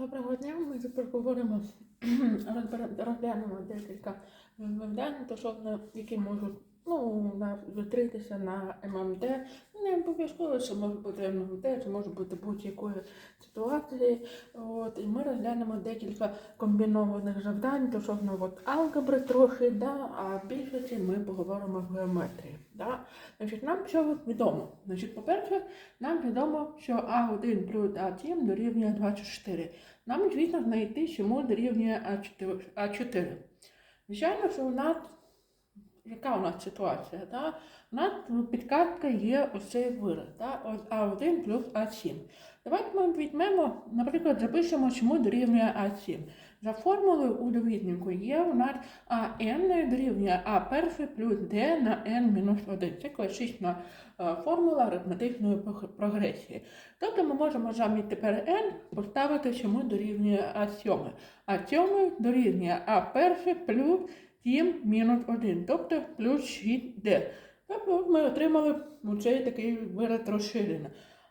Доброго дня, ми тепер говоримо, розглянемо декілька завдань, стосовно які можуть ну, зустрітися на ММД. Не обов'язково, це може бути ММД, це може бути будь-якої ситуації. От, і ми розглянемо декілька комбінованих завдань стосовно от, алгебри трохи, да, а більшості ми поговоримо в геометрії. Да. Значить, нам що відомо? Значить, по-перше, нам відомо, що А1 плюс А7 дорівнює 24. Нам, звісно, знайти, чому дорівнює А4. А4. Звичайно, що у нас, яка у нас ситуація? Да? У нас підказка є ось цей вираз, да? А1 плюс А7. Давайте ми візьмемо, наприклад, запишемо, чому дорівнює А7. За формулою у довіднику є у нас АН дорівнює А1 плюс Д на N-1. Це класична е, формула арифметичної прогресії. Тобто ми можемо замість тепер n поставити, чому дорівнює А7. А7 дорівнює А1 плюс 7 мінус 1, тобто плюс 6D. Тобто ми отримали цей такий вираз розширений.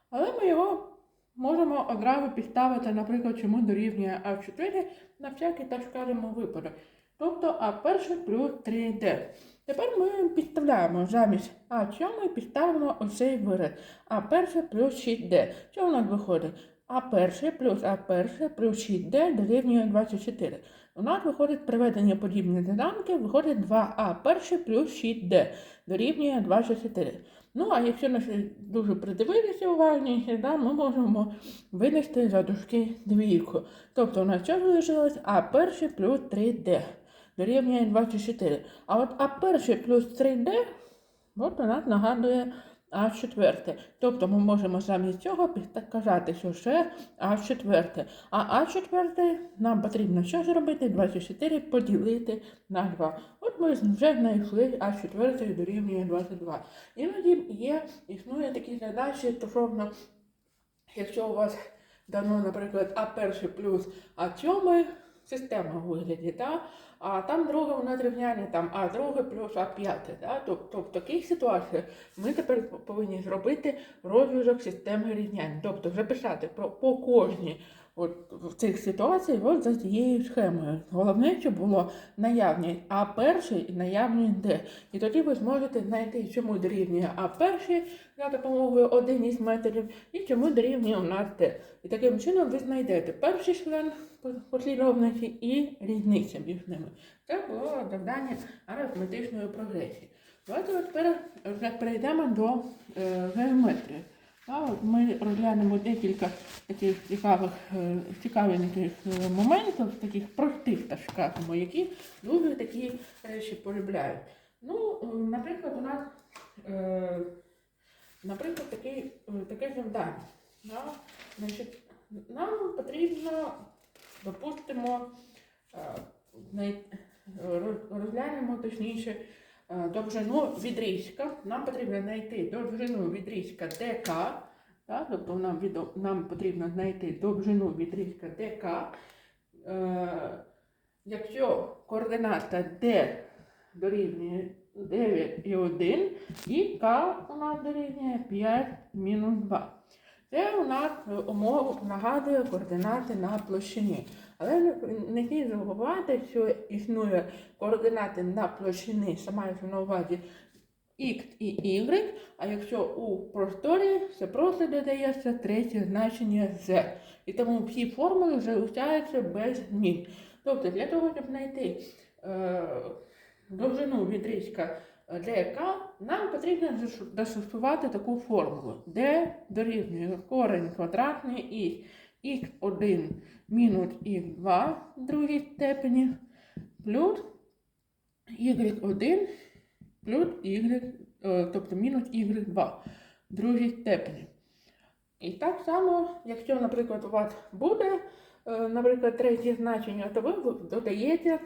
Але ми його можемо одразу підставити, наприклад, чому дорівнює А4 на всякий, так скажемо, випадок. Тобто А1 плюс 3D. Тепер ми підставляємо замість А7 підставимо оцей вираз. А1 плюс 6D. Що у нас виходить? А1 плюс А1 плюс 6D дорівнює 24. У нас виходить приведення подібні доданки, виходить 2А1 плюс 6D дорівнює 24. Ну, а якщо ми дуже придивилися уважніше, да, ми можемо винести за дужки двійку. Тобто у нас що залишилось а перший плюс 3D дорівнює 24. А от а перший плюс 3D От у нас нагадує А4. Тобто ми можемо замість цього під- казати, що ще А4. А А4 нам потрібно що зробити? 24 поділити на 2. От ми вже знайшли А4 дорівнює 22. Іноді є, існує такі задачі стосовно, якщо у вас дано, наприклад, А1 плюс А7, система у вигляді, та а там друге у нас рівняння там А друге плюс А п'яте. Да? Тобто в таких ситуаціях ми тепер повинні зробити розв'язок системи рівнянь. Тобто записати по кожній от, в цих ситуаціях от за цією схемою. Головне, щоб було наявність А перший і наявність Д. І тоді ви зможете знайти, чому дорівнює А перший за допомогою один із методів і чому дорівнює у нас Д. І таким чином ви знайдете перший член послідовності і різниця між ними. Це було завдання арифметичної прогресії. Давайте тепер вже перейдемо до е, геометрії. Ми розглянемо декілька таких цікавих, е, цікавеньких е, моментів, таких простих, так скажемо, які дуже такі речі полюбляють. Ну, е, наприклад, у нас, наприклад, такий, таке завдання. Да? Значить, нам потрібно, допустимо, розглянемо точніше довжину відрізка. Нам потрібно знайти довжину відрізка ДК. Так? Тобто нам, відо- нам потрібно знайти довжину відрізка ДК. Е, якщо координата D дорівнює 9 і 1, і К у нас дорівнює 5 мінус 2. Це у нас умова нагадує координати на площині. Але не, слід забувати, що існує координати на площині, мається на увазі X і Y, а якщо у просторі це просто додається третє значення Z. І тому всі формули залишаються без змін. Тобто для того, щоб знайти е, довжину відрізка ДК, нам потрібно зас- застосувати таку формулу, де дорівнює корень квадратний із х1 мінус х2 в другій степені плюс y1 плюс y, е, тобто мінус y2 в другій степені. І так само, якщо, наприклад, у вас буде, наприклад, третє значення, то ви додаєте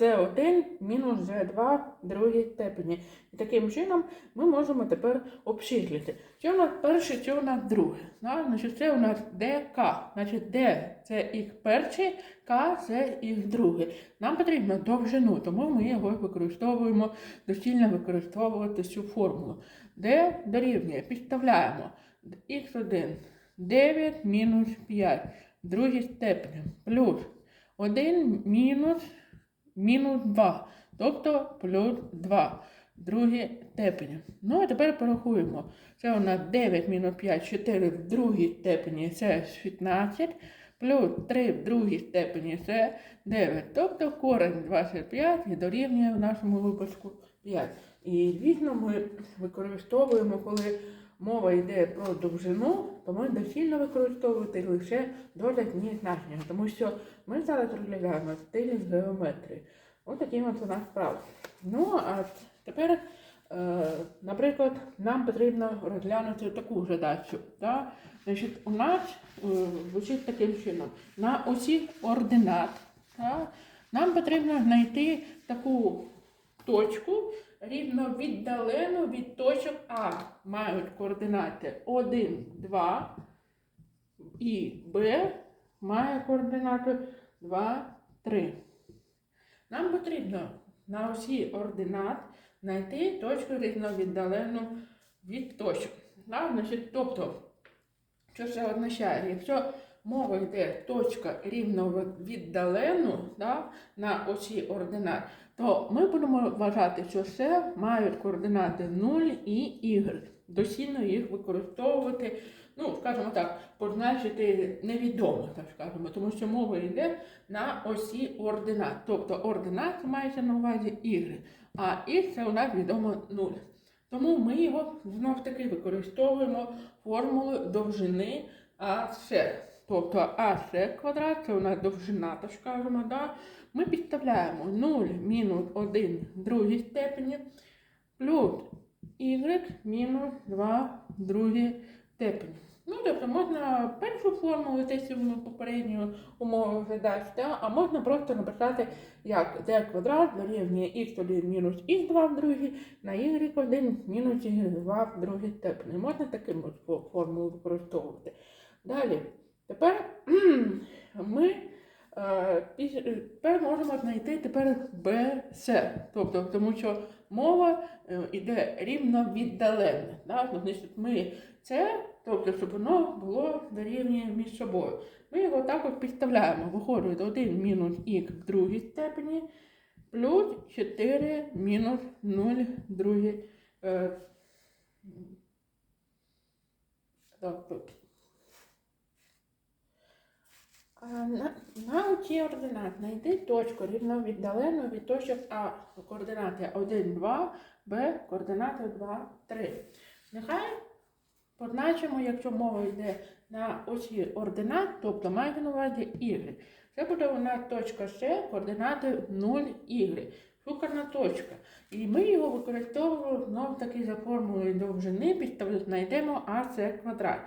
c1 мінус z2 в другій степені. І таким чином ми можемо тепер обчислити. Що у нас перше, що у нас друге. Значить, це у нас dk. Значить, d це їх перший, k це їх другий. Нам потрібно довжину, тому ми його використовуємо, доцільно використовувати цю формулу. d дорівнює, підставляємо x1 9 мінус 5 в другій степені плюс 1 мінус мінус 2, тобто плюс 2 в другій степені. Ну, а тепер порахуємо. Це у нас 9 мінус 5, 4 в другій степені це 16, плюс 3 в другій степені це 9. Тобто корень 25 і дорівнює в нашому випадку 5. І звісно, ми використовуємо, коли мова йде про довжину, то ми доцільно використовувати лише додатні значення, тому що ми зараз розглядаємо стилі з геометрії. Ось такий от у нас справа. Ну, а тепер, е, наприклад, нам потрібно розглянути таку задачу. Да? Значить, у нас е, звучить таким чином. На осі ординат да? нам потрібно знайти таку точку, рівно віддалену від точок А. Мають координати 1, 2 і Б має координати 2, 3. Нам потрібно на осі ординат знайти точку рівновіддалену від точок. Тобто, що це означає? Якщо мова йде точка рівновіддалену да, на осі ординат, то ми будемо вважати, що це мають координати 0 і y. Доцільно їх використовувати, ну, скажімо так, позначити невідомо, так скажемо, тому що мова йде на осі ординат. Тобто ординат мається на увазі y, а y це у нас відомо 0. Тому ми його знов таки використовуємо формулу довжини АС. Тобто АС квадрат це у нас довжина, так скажемо, да? ми підставляємо 0 мінус 1 в другій степені плюс y мінус 2 в другій степені. Ну, тобто можна першу формулу тестівну попередню умову задати, а можна просто написати, як d квадрат дорівнює x1 мінус x2 в другій, на y1 мінус y2 в другій степені. Можна таким формулу використовувати. Далі, тепер ми е, тепер можемо знайти тепер BC, тобто, тому що мова е, іде рівно віддалене. Да? Ну, Значить, ми це, тобто, щоб воно було дорівнює між собою. Ми його також підставляємо. Виходить 1 мінус х в другій степені плюс 4 мінус 0 в другій. Е, так, тут. А На, на оці ординат знайди точку рівно віддалену від точок А. Координати 1, 2, Б, координати 2, 3. Нехай позначимо, якщо мова йде на осі ординат, тобто мається на увазі Y. Це буде у нас точка С, координати 0, Y. Шукана точка. І ми його використовуємо знов таки за формулою довжини, підставимо, знайдемо АС квадрат.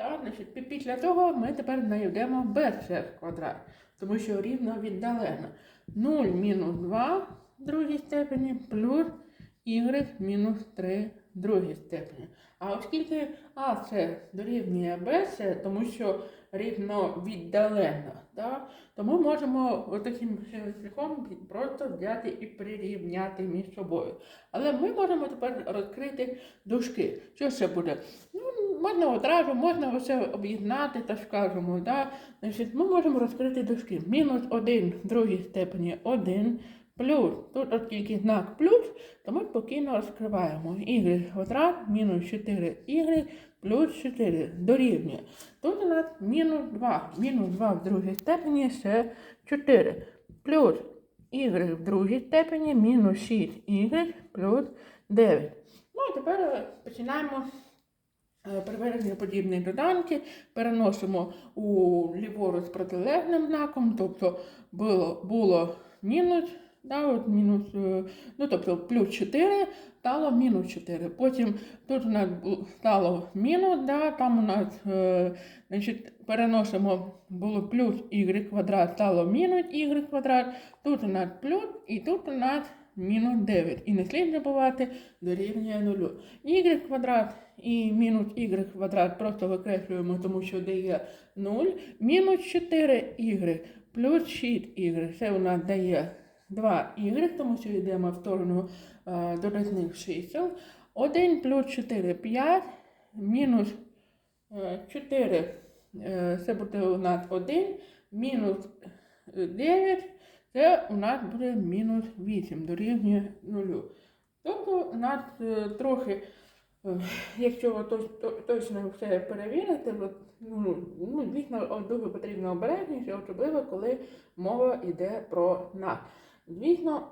Так, значить, після того ми тепер знайдемо BC квадрат, тому що рівно віддалено. 0 мінус 2 в другій степені плюс y мінус 3 в другій степені. А оскільки А це дорівнює BC, тому що рівно віддалено, да, то ми можемо таким шляхом просто взяти і прирівняти між собою. Але ми можемо тепер розкрити дужки. Що це буде? Ну, можна одразу, можна все об'єднати, так скажемо. Да? Значить, ми можемо розкрити дужки. Мінус 1 в другій степені 1, плюс, тут оскільки знак плюс, то ми спокійно розкриваємо. y квадрат мінус 4y плюс 4 дорівнює. Тут у нас мінус 2. Мінус 2 в другій степені це 4. Плюс y в другій степені мінус 6y плюс 9. Ну, а тепер е, починаємо е, подібні доданки, переносимо у ліворуч протилежним знаком, тобто було, було мінус, да, от мінус, е, ну, тобто плюс 4, стало мінус 4. Потім тут у нас стало мінус, да, там у нас е, значить, переносимо було плюс y квадрат, стало мінус y квадрат, тут у нас плюс і тут у нас мінус 9. І не слід забувати дорівнює нулю. y квадрат і мінус y квадрат просто викреслюємо, тому що дає 0. Мінус 4y плюс 6y. Це у нас дає 2y, тому що йдемо в сторону е, додатних чисел. 1 плюс 4 5, мінус е, 4 е, це буде у нас 1, мінус 9, це у нас буде мінус 8, дорівнює 0. Тобто у нас е, трохи, е, якщо точно все перевірити, ну, ну, звісно, дуже потрібно обережніше, особливо коли мова йде про нас. Звісно,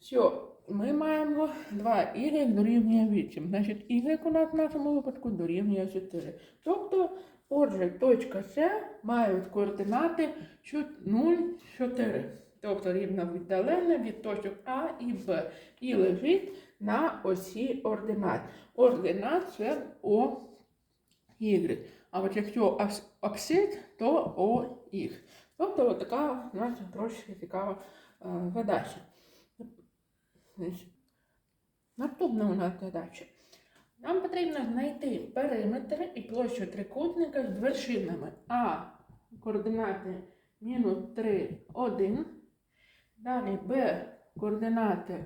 що ми маємо 2y дорівнює 8. Значить, y у нас в нашому випадку дорівнює 4. Тобто, отже, точка С мають координати 0, 4. Тобто рівно віддалене від точок А і Б. І лежить на осі ординат. Ординат це О, Y. А от якщо апсид, то О, Х. Тобто така у нас трошки цікава е, задача. Наступна у нас задача. Нам потрібно знайти периметр і площу трикутника з вершинами А координати мінус 3, 1. Далі Б координати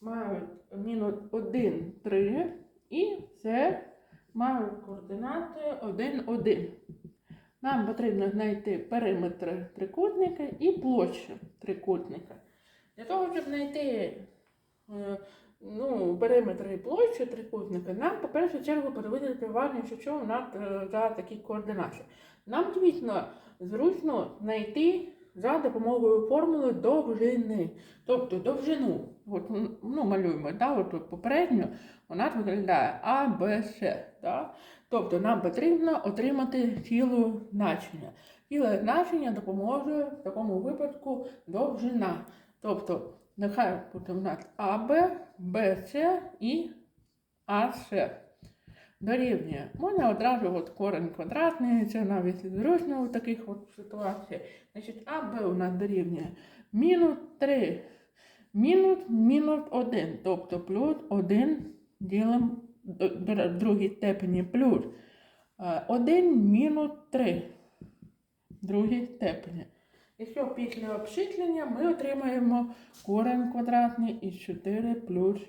мають мінус 1, 3. І С мають координати 1, 1. Нам потрібно знайти периметр трикутника і площу трикутника. Для того, щоб знайти е, ну, периметр і площу трикутника, нам, по першу чергу, уважно, що що у нас е, за такі координати. Нам, звісно, зручно знайти за допомогою формули довжини, тобто довжину. От, ну, малюємо, да, от попередньо нас виглядає А, Б, С. Да? Тобто нам потрібно отримати цілу значення. Ціле значення допоможе в такому випадку довжина. Тобто нехай буде у нас АБ, БС і АС. Дорівнює. Можна одразу от корень квадратний, це навіть зручно в таких от ситуаціях. Значить, АБ у нас дорівнює мінус 3, мінус мінус 1, тобто плюс 1 ділимо до- до другій степені плюс 1 мінус 3 в другій степені. Якщо після обчислення ми отримаємо корень квадратний із 4 плюс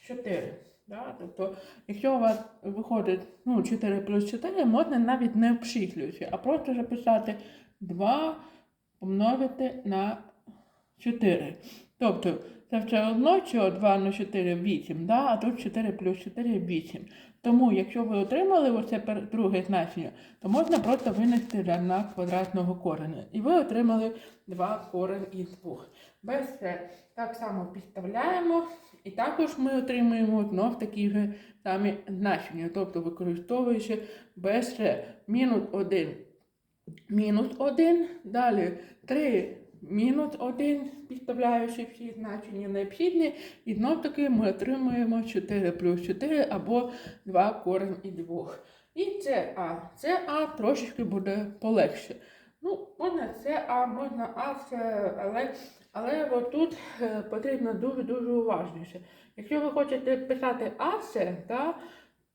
4. Да? Тобто, якщо у вас виходить ну, 4 плюс 4, можна навіть не обчислюючи, а просто записати 2 помножити на 4. Тобто, це все одно, що 2 на 4 8, да? а тут 4 плюс 4 8. Тому, якщо ви отримали оце друге значення, то можна просто винести для квадратного кореня. І ви отримали 2 корень із 2. Без це так само підставляємо. І також ми отримуємо знов такі ж самі значення, тобто використовуючи це мінус 1, мінус 1, далі 3 мінус 1, підставляючи всі значення необхідні, і знов таки ми отримуємо 4 плюс 4 або 2 корень і 2. І це А. Це А трошечки буде полегше. Ну, можна це А, можна А, це, але, але отут е, потрібно дуже-дуже уважніше. Якщо ви хочете писати АСЕ, да,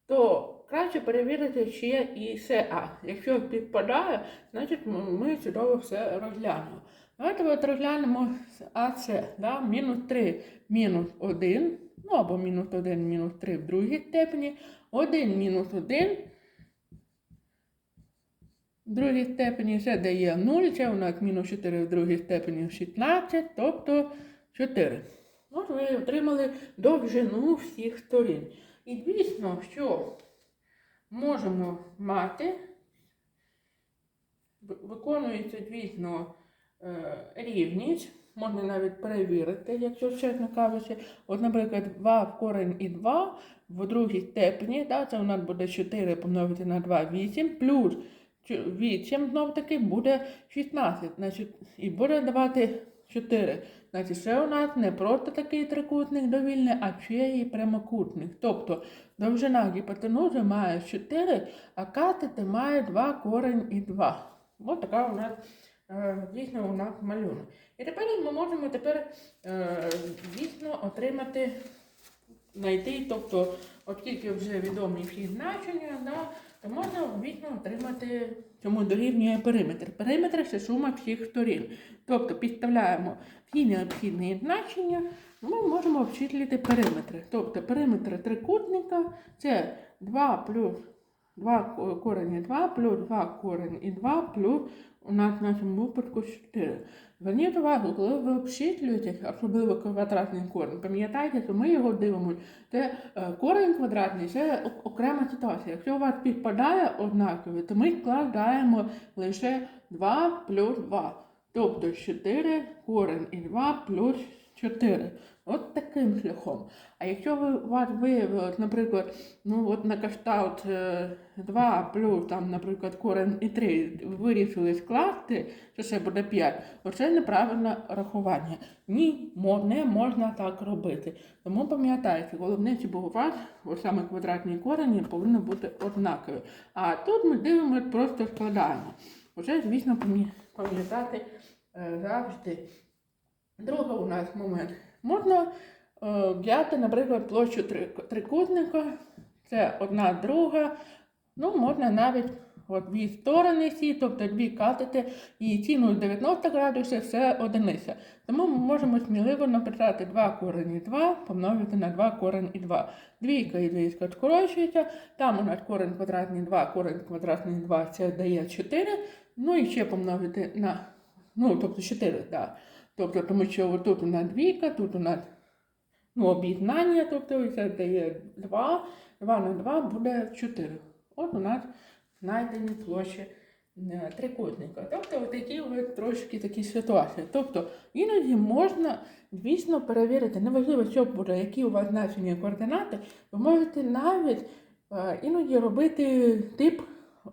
то краще перевірити, чи є і СА. Якщо підпадає, значить ми чудово все розглянемо. Давайте от розглянемо АС, да, мінус 3, мінус 1, ну або мінус 1, мінус 3 в другій степені, 1 мінус 1 в другій степені це дає 0, це у нас мінус 4 в другій степені 16, тобто 4. От ви отримали довжину всіх сторін. І звісно, що можемо мати, виконується, звісно, е, рівність, можна навіть перевірити, якщо чесно кажучи. От, наприклад, 2 в корень і 2 в другій степені, да, це у нас буде 4 помножити на 2, 8, плюс 8 знов таки буде 16, значить, і буде давати 4. Значить, це у нас не просто такий трикутник довільний, а ще й прямокутник. Тобто довжина гіпотенузи має 4, а катети має 2 корень і 2. Ось така у нас е, дійсно у нас малюнок. І тепер ми можемо тепер е, дійсно отримати, знайти, тобто, оскільки вже відомі всі значення, да, то можна дійсно отримати, чому дорівнює периметр. Периметр це сума всіх сторін. Тобто підставляємо всі необхідні значення, ми можемо обчислити периметри. Тобто периметр трикутника це 2 плюс 2 корень і 2 плюс 2 корень і 2 плюс у нас в нашому випадку 4. Зверніть увагу, коли ви обчислюєте, особливо квадратний корінь, пам'ятайте, що ми його дивимося. Це е, корінь квадратний, це окрема ситуація. Якщо у вас підпадає однакові, то ми складаємо лише 2 плюс 2. Тобто 4 корень і 2 плюс 4. От таким шляхом. А якщо ви вас виявилось, наприклад, ну от на кшталт е, 2 плюс там, наприклад, корень і 3 вирішили скласти, що це буде 5, оце неправильне рахування. Ні, не можна так робити. Тому пам'ятайте, головне, щоб у вас саме квадратні корені повинні бути однакові. А тут ми дивимося, просто складаємо. Оце, звісно, пам'ятати е, завжди. Другий у нас момент. Можна е, взяти, наприклад, площу трикутника, це одна друга. Ну, можна навіть от дві сторони сі, тобто дві катети, і ціною 90 градусів це одиниця. Тому ми можемо сміливо написати 2 корені 2 помножити на 2 корень і 2. Двійка і двійка скорочується, там у нас корень квадратний 2, корень квадратний 2, це дає 4. Ну і ще помножити на, ну, тобто 4, так. Да. Тобто, тому що тут у нас двійка, тут у нас ну, об'єднання, тобто це дає 2, 2 на 2 буде 4. От у нас знайдені площі е, трикутника. Тобто такі трошки такі ситуації. Тобто іноді можна, звісно, перевірити, неважливо, що буде, які у вас значення координати, ви можете навіть е, іноді робити тип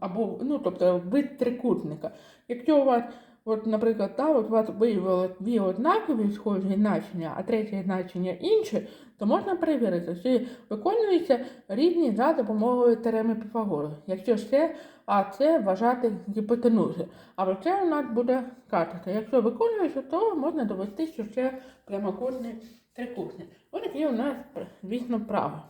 або, ну, тобто вид трикутника. Якщо у вас От, наприклад, та, от у вас виявило дві однакові схожі значення, а третє значення інше, то можна перевірити, чи виконуються різні за допомогою теореми Піфагора. Якщо це, а це вважати гіпотенузи. А це у нас буде катета. Якщо виконується, то можна довести, що це прямокутний трикутник. Ось такі у нас, звісно, право.